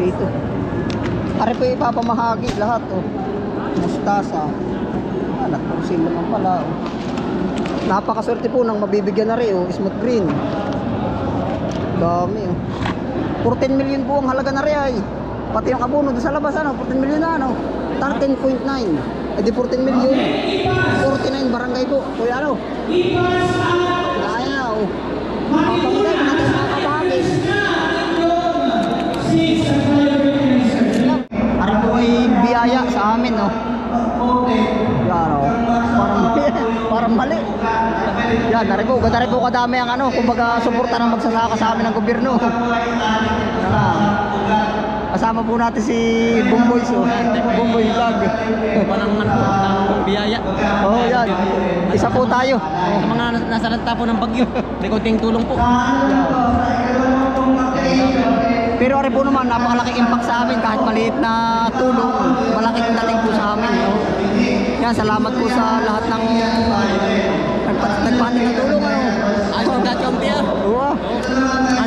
Dito. Pare po ipapamahagi lahat oh. Mustasa. Ah, nagpusil naman pala oh. Napakaswerte po ng mabibigyan na rin oh. Smooth green. Dami oh. 14 million po ang halaga na rin ay. Pati yung abono doon sa labas ano, 14 million na ano. 13.9. Eh di 14 million. 49 barangay po. Kuya ano? Kaya oh. Papamigay Yan, nari po, ganda rin po kadami ang ano, kumbaga suporta ng magsasaka sa amin ng gobyerno. Kasama po natin si Bumboy, so. Bumboy Vlog. Po, ng biyaya. Oh, yan. Isa po tayo. Sa mga nas- nasa lanta po ng bagyo, may konting tulong po. Pero rin po naman, napakalaking impact sa amin kahit maliit na tulong, malaking dating po sa amin. No? Yan, salamat po sa lahat ng nagpa- nagpating ng tulong. Ano? Ay, kahit kaunti ah. Oo,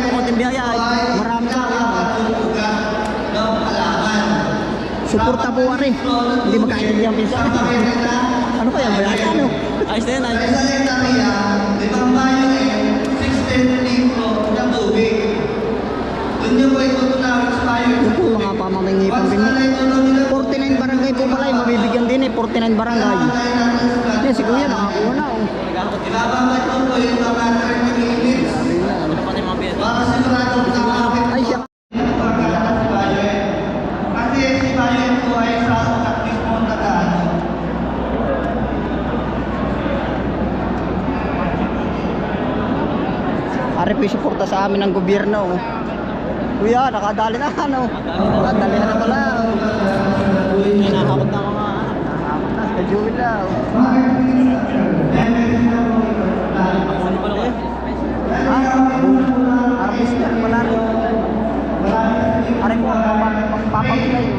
po konting biyaya. ay marami sa akin. Suporta po rin. Hindi magkaintindihan pinsan. ano kaya, bayaya ano? Ayos na yan. Ay. Yung po mga pamamangipan din. 49 barangay po pala, yung mabibigyan din eh, 49 barangay. Yan, si Kuya nakakuha na. Oh. Ano pati mga biyaya. Ay, siya. Ari po yung suporta sa amin ng gobyerno. oh. Kuya, nakadali na ano. Nakadali na pala. oh. May nakakot na mga ano. Nakakot na, Jewel na. oh. Ano pala ko? Ah, harvester pala rin. Ari po, magpapamigay. Yan,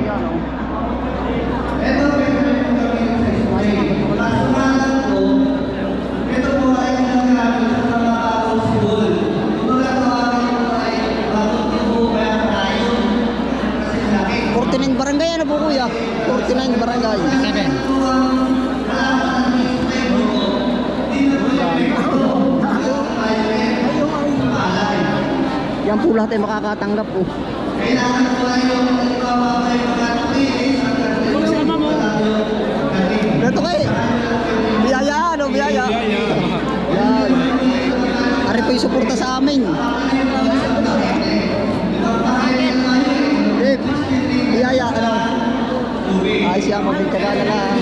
Po lahat ay makakatanggap po. Ito kay. Biyaya ano, biyaya. Yan. Ari po yung suporta sa amin. Eh, biyaya ano. Ay siya mabigtaga na lang.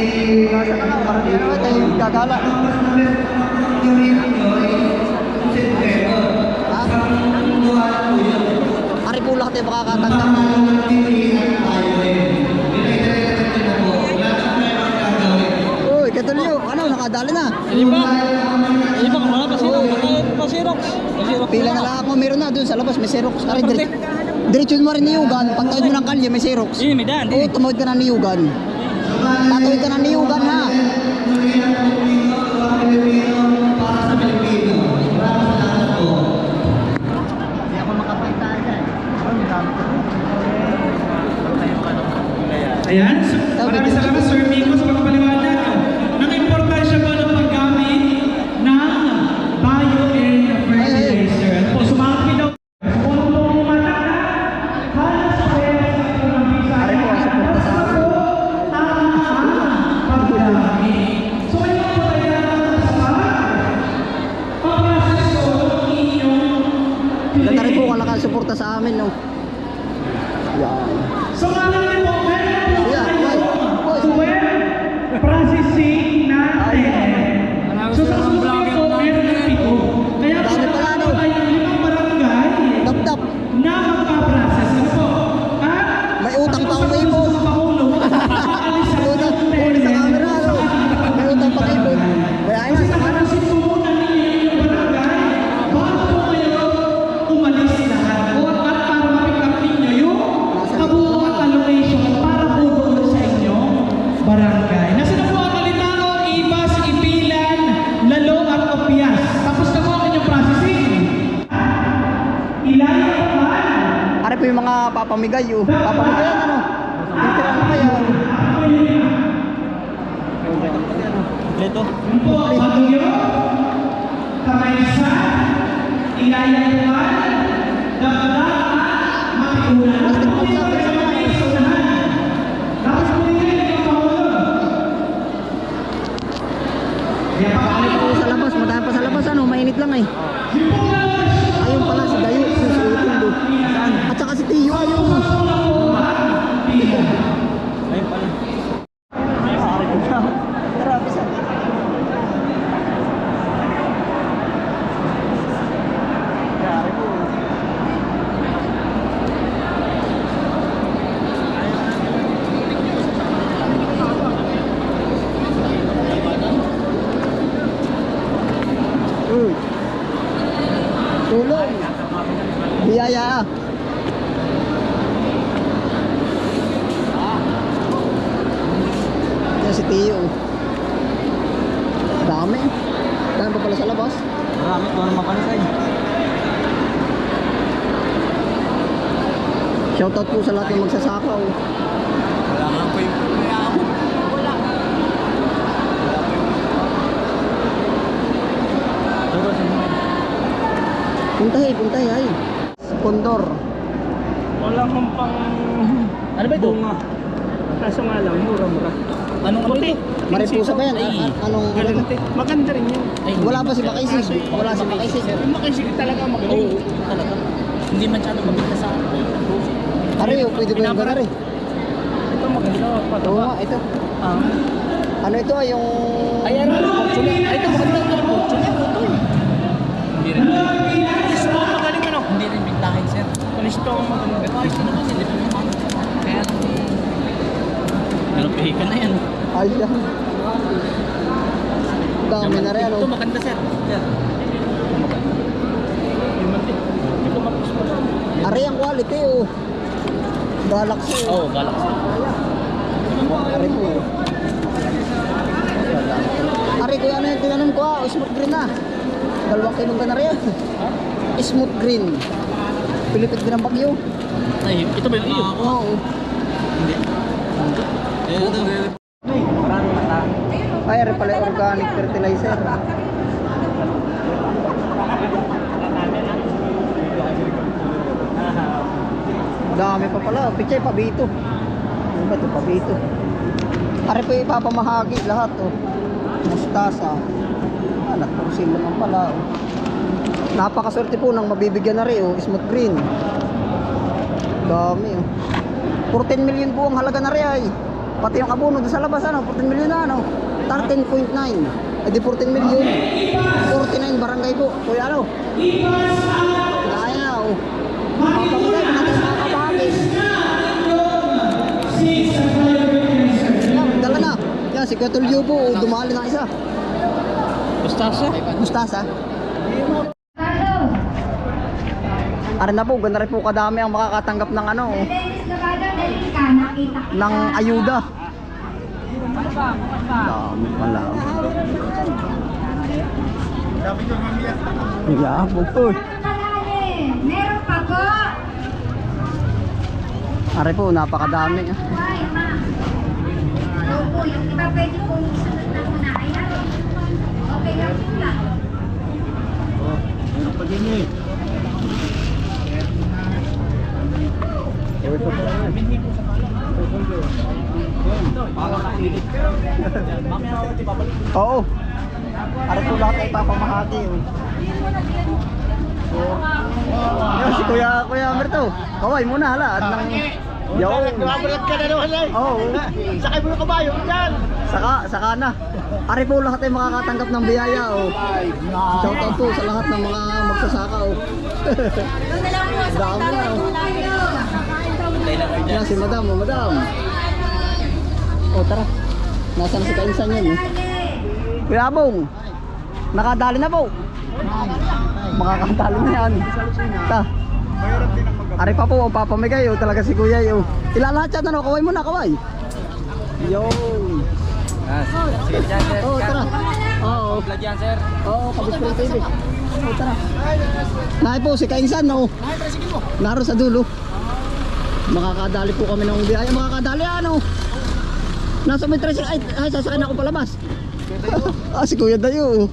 Nasa ka lang, parang naman tayo gagala. Ah? Ari po lahat ay makakatanggap. Uy, katulyo, ano, nakadali na. Hindi ba? Hindi ba? Wala pa sila. Pa Xerox. Pila na lang ako, meron na doon sa labas, may Xerox. Diretso mo rin niyugan. Pagtawid mo ng kalye, may Xerox. Hindi, may. Oo, tumawid ka ng niyugan. Tatawid ka ng niyugan, ha? Papamigay oh. Papamigay ano. Titira na kaya. Kompleto. Po, patuyo, kamay isa, mga. Yung Ano pa sa labas, matahan pa sa labas ano, mainit lang eh. Ayun pala si Dayo, si Sultan do. At saka si Tiyo, ayun. Ayun pala. Grabe sa. Grabe po. Uy. Tulong. Biyaya. Yan si Tio. Dami. Dami pa pala sa labas. Marami ko naman pala sa'yo. Shoutout po sa lahat ng magsasakaw. Wala nga po yung kaya ako. Wala. Wala po yung Puntahe, puntahe ay. Kondor. Wala kang pang Ano ba ito? bunga. Kaso nga lang, mura-mura. Anong ano ito? Maripusa ba yan? Ay. Anong ano? Galante. Maganda rin yun. Ay, Wala pa si Makaisig. Wala si Makaisig. Yung makisig talaga Oo, magaling. talaga. Hindi man siya mabigla sa akin. Oh, pwede ba yung ganari? Ito maganda. Oo ito. Ah. Ano ito ay yung... Ay, ano? Ito maganda. Ito, Fortune. Pero pihikan na yan. Ay, yan. Dami na rin, Ito ano? maganda, sir. Lang. Are, ang quality, oh. Galaxy, Oo, oh. oh, Galaxy. Are po. Are, kuya, ano yung tinanom ko, ah? Smooth green na. Dalawang kilong ka na rin. Smooth green. Pilipit din ang bagyo. Ay, ito ba yung iyo? Oo. Hindi. Eh, ito. Ay, are pala organic fertilizer. Dami pa pala. Pichay, pabito. Ano ba ito? Pabito. Are po ipapamahagi lahat, oh. Mustasa. Ah, nagpusil naman pala, oh. Napakaswerte po ng mabibigyan na rin, oh. Smooth green. Dami, oh. 14 million po ang halaga na rin, ay. Pati yung abono sa labas, ano? 14 million na, ano? 13.9. Eh di 14 million. 49 barangay po. Kuya, ano? Kaya, oh. Papamigay, mga tayo mga dala na. Yan, si Kuya Tulio po, oh, dumali na isa. Mustasa. Mustasa. Ara na po, ganda rin po kadami ang makakatanggap ng ano, ng ayuda. Dami pala. Yeah, po. Meron pa po. Are po, napakadami. Opo, yung iba pwede po sunod na muna. Ayan. Okay na po lang. Oo. Are po lahat ay Oh. Yan, si Kuya, Kuya Merto. Kaway muna hala. At nang... Yo. Nababalat ka na naman ay. Oo. Sakay mo kabayo dyan. Saka, saka na. Are po lahat ay makakatanggap ng biyaya. Oh. Shout out po sa lahat ng mga magsasaka. Oh. Dami na. Oh. Yan si Madam, oh, Madam. Oh, tara. Nasaan si Kainsan yan, eh? Kuya Abong, nakadali na po. Makakatalo na yan. Ta. Ari pa po, oh, papamigay, oh, talaga si Kuya, oh. Ilalahat yan, ano, kaway mo na, kaway. Yo. Sige, dyan, sir. Oh, tara. Oo. Vlog yan, sir. Oo, Kabis Spring TV. Oh, tara. Nahay po, si Kainsan, no? Naro sa dulo. Makakadali po kami ng biyaya. Makakadali ano? Nasa may tricycle. Ay, ay ako palabas. ah, si Kuya Dayo.